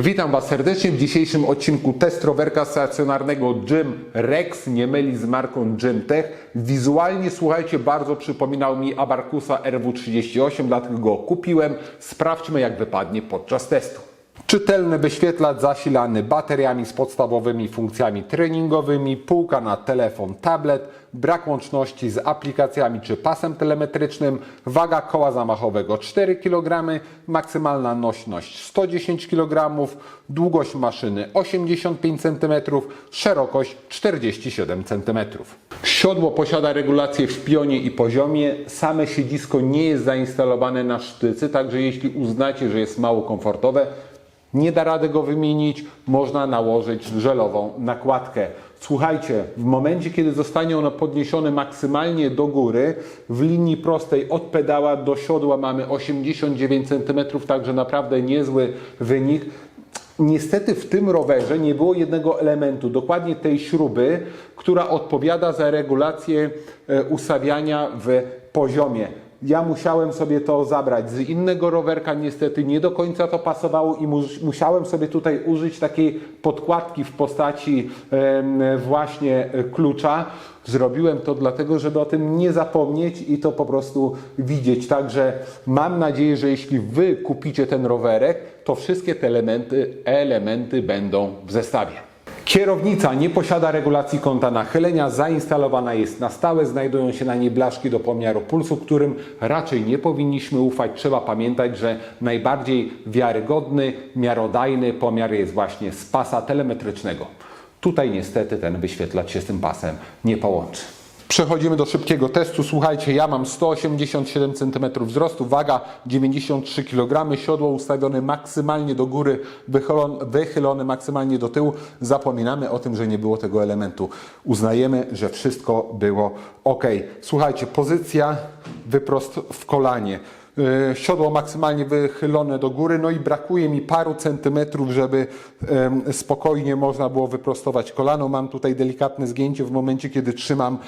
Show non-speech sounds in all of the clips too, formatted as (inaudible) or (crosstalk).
Witam Was serdecznie w dzisiejszym odcinku test rowerka stacjonarnego Gym Rex, nie myli z marką Gym Tech. Wizualnie, słuchajcie, bardzo przypominał mi Abarkusa RW38, dlatego go kupiłem. Sprawdźmy jak wypadnie podczas testu. Czytelny wyświetlacz zasilany bateriami z podstawowymi funkcjami treningowymi, półka na telefon, tablet, brak łączności z aplikacjami czy pasem telemetrycznym, waga koła zamachowego 4 kg, maksymalna nośność 110 kg, długość maszyny 85 cm, szerokość 47 cm. Siodło posiada regulację w pionie i poziomie, same siedzisko nie jest zainstalowane na sztycy, także jeśli uznacie, że jest mało komfortowe, nie da rady go wymienić, można nałożyć żelową nakładkę. Słuchajcie, w momencie, kiedy zostanie ono podniesione maksymalnie do góry, w linii prostej od pedała do siodła mamy 89 cm, także naprawdę niezły wynik. Niestety w tym rowerze nie było jednego elementu, dokładnie tej śruby, która odpowiada za regulację e, ustawiania w poziomie. Ja musiałem sobie to zabrać z innego rowerka, niestety nie do końca to pasowało i mus- musiałem sobie tutaj użyć takiej podkładki w postaci właśnie klucza. Zrobiłem to dlatego, żeby o tym nie zapomnieć i to po prostu widzieć. Także mam nadzieję, że jeśli Wy kupicie ten rowerek, to wszystkie te elementy, elementy będą w zestawie. Kierownica nie posiada regulacji kąta nachylenia, zainstalowana jest na stałe, znajdują się na niej blaszki do pomiaru pulsu, którym raczej nie powinniśmy ufać. Trzeba pamiętać, że najbardziej wiarygodny, miarodajny pomiar jest właśnie z pasa telemetrycznego. Tutaj niestety ten wyświetlacz się z tym pasem nie połączy. Przechodzimy do szybkiego testu. Słuchajcie, ja mam 187 cm wzrostu, waga 93 kg, siodło ustawione maksymalnie do góry, wychylone, maksymalnie do tyłu. Zapominamy o tym, że nie było tego elementu. Uznajemy, że wszystko było ok. Słuchajcie, pozycja wyprost w kolanie. Yy, Siodło maksymalnie wychylone do góry, no i brakuje mi paru centymetrów, żeby spokojnie można było wyprostować kolano. Mam tutaj delikatne zgięcie w momencie, kiedy trzymam.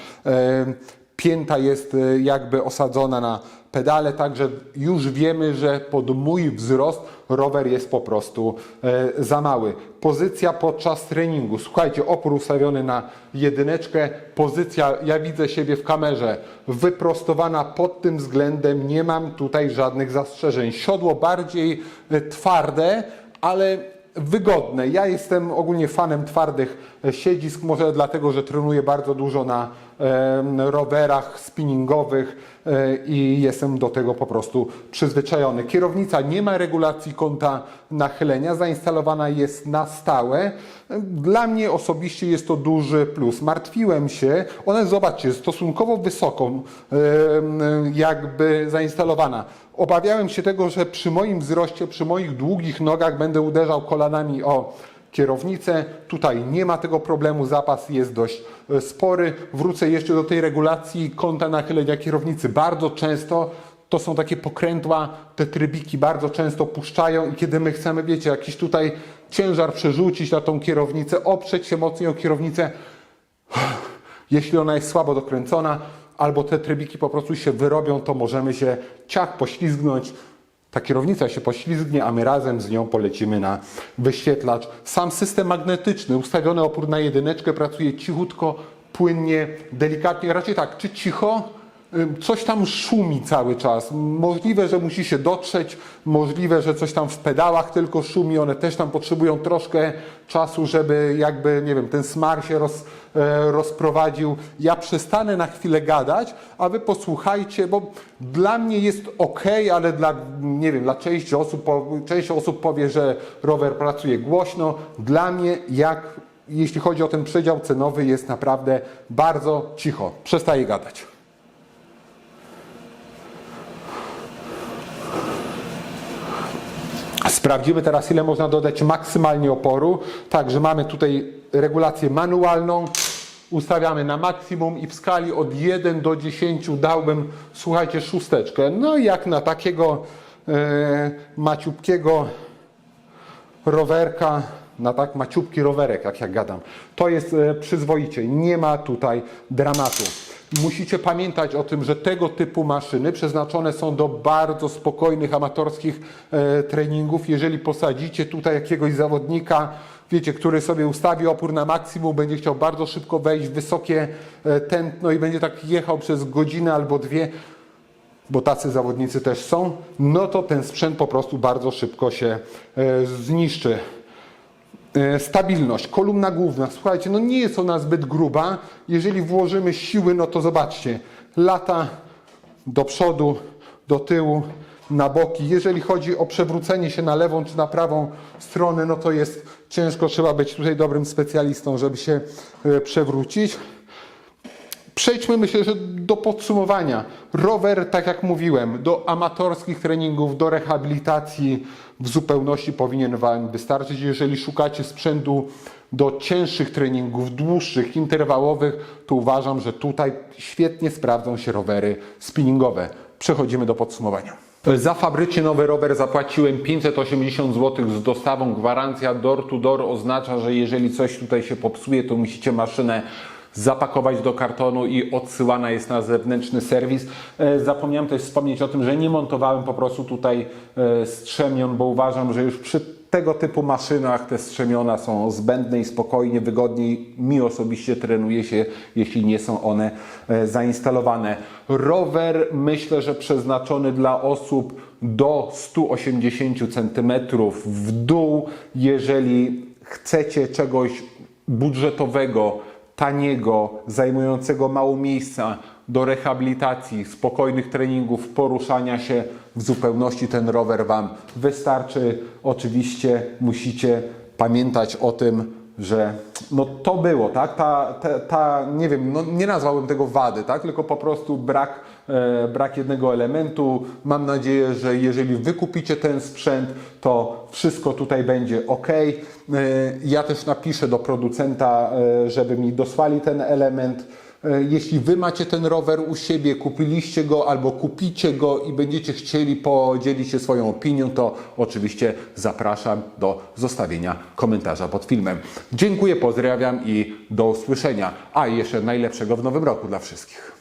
Pięta jest e, jakby osadzona na pedale, także już wiemy, że pod mój wzrost rower jest po prostu e, za mały. Pozycja podczas treningu. Słuchajcie, opór ustawiony na jedyneczkę. Pozycja, ja widzę siebie w kamerze, wyprostowana pod tym względem. Nie mam tutaj żadnych zastrzeżeń. Siodło bardziej e, twarde, ale wygodne. Ja jestem ogólnie fanem twardych e, siedzisk, może dlatego, że trenuję bardzo dużo na rowerach spinningowych e, i jestem do tego po prostu przyzwyczajony. Kierownica nie ma regulacji kąta nachylenia, zainstalowana jest na stałe. Dla mnie osobiście jest to duży plus. Martwiłem się, ona zobaczcie, stosunkowo wysoką jakby zainstalowana. Obawiałem się tego, że przy moim wzroście, przy moich długich nogach będę uderzał kolanami o kierownicę. Tutaj nie ma tego problemu, zapas jest dość e, spory. Wrócę jeszcze do tej regulacji kąta nachylenia kierownicy. Bardzo często to są takie pokrętła, te trybiki bardzo często puszczają i kiedy my chcemy, wiecie, jakiś tutaj ciężar przerzucić na tą kierownicę, oprzeć się mocniej o kierownicę, (sighs) jeśli ona jest słabo dokręcona, albo te trybiki po prostu się wyrobią, to możemy się ciach poślizgnąć. Ta kierownica się poślizgnie, a my razem z nią polecimy na wyświetlacz. Sam system magnetyczny, ustawiony opór na jedyneczkę, pracuje cichutko, płynnie, delikatnie, raczej tak, czy cicho, Coś tam szumi cały czas. Możliwe, że musi się dotrzeć, możliwe, że coś tam w pedałach tylko szumi. One też tam potrzebują troszkę czasu, żeby jakby, nie wiem, ten smar się roz, e, rozprowadził. Ja przestanę na chwilę gadać, a wy posłuchajcie, bo dla mnie jest ok, ale dla, nie wiem, dla części osób, część osób powie, że rower pracuje głośno. Dla mnie, jak jeśli chodzi o ten przedział cenowy, jest naprawdę bardzo cicho. Przestaję gadać. Sprawdzimy teraz, ile można dodać maksymalnie oporu. Także mamy tutaj regulację manualną. Ustawiamy na maksimum i w skali od 1 do 10 dałbym, słuchajcie, szósteczkę. No i jak na takiego e, maciupkiego rowerka, na tak maciupki rowerek, jak ja gadam. To jest e, przyzwoicie, nie ma tutaj dramatu. Musicie pamiętać o tym, że tego typu maszyny przeznaczone są do bardzo spokojnych, amatorskich e, treningów. Jeżeli posadzicie tutaj jakiegoś zawodnika, wiecie, który sobie ustawi opór na maksimum, będzie chciał bardzo szybko wejść w wysokie e, tętno i będzie tak jechał przez godzinę albo dwie, bo tacy zawodnicy też są, no to ten sprzęt po prostu bardzo szybko się e, zniszczy. E, Stabilność, kolumna główna. Słuchajcie, no nie jest ona zbyt gruba. Jeżeli włożymy siły, no to zobaczcie, lata do przodu, do tyłu, na boki. Jeżeli chodzi o przewrócenie się na lewą czy na prawą stronę, no to jest ciężko, trzeba być tutaj dobrym specjalistą, żeby się e, przewrócić. Przejdźmy, myślę, że do podsumowania. Rower, tak jak mówiłem, do amatorskich treningów, do rehabilitacji w zupełności powinien Wam wystarczyć. Jeżeli szukacie sprzętu do cięższych treningów, dłuższych, interwałowych, to uważam, że tutaj świetnie sprawdzą się rowery spinningowe. Przechodzimy do podsumowania. Za fabrycznie nowy rower zapłaciłem 580 zł z dostawą. Gwarancja door to door oznacza, że jeżeli coś tutaj się popsuje, to musicie maszynę zapakować do kartonu i odsyłana jest na zewnętrzny serwis. E, Zapomniałem też wspomnieć o tym, że nie montowałem po prostu tutaj e, strzemion, bo uważam, że już przy tego typu maszynach te strzemiona są zbędne i spokojnie, wygodniej mi osobiście trenuje się, jeśli nie są one e, zainstalowane. Rower myślę, że przeznaczony dla osób do 180 cm w dół, jeżeli chcecie czegoś budżetowego, taniego, zajmującego mało miejsca do rehabilitacji, spokojnych treningów, poruszania się w zupełności ten rower Wam wystarczy. Oczywiście musicie pamiętać o tym, że no to było, tak? Ta, ta, ta nie wiem, no nie nazwałbym tego wady, tak? Tylko po prostu brak, e, brak jednego elementu. Mam nadzieję, że jeżeli wykupicie ten sprzęt, to wszystko tutaj będzie ok. E, ja też napiszę do producenta, e, żeby mi dosłali ten element. E, Jeśli Wy macie ten rower u siebie, kupiliście go albo kupicie go i będziecie chcieli podzielić się swoją opinią, to oczywiście zapraszam do zostawienia komentarza pod filmem. Dziękuję, pozdrawiam i do usłyszenia. A jeszcze najlepszego w nowym roku dla wszystkich.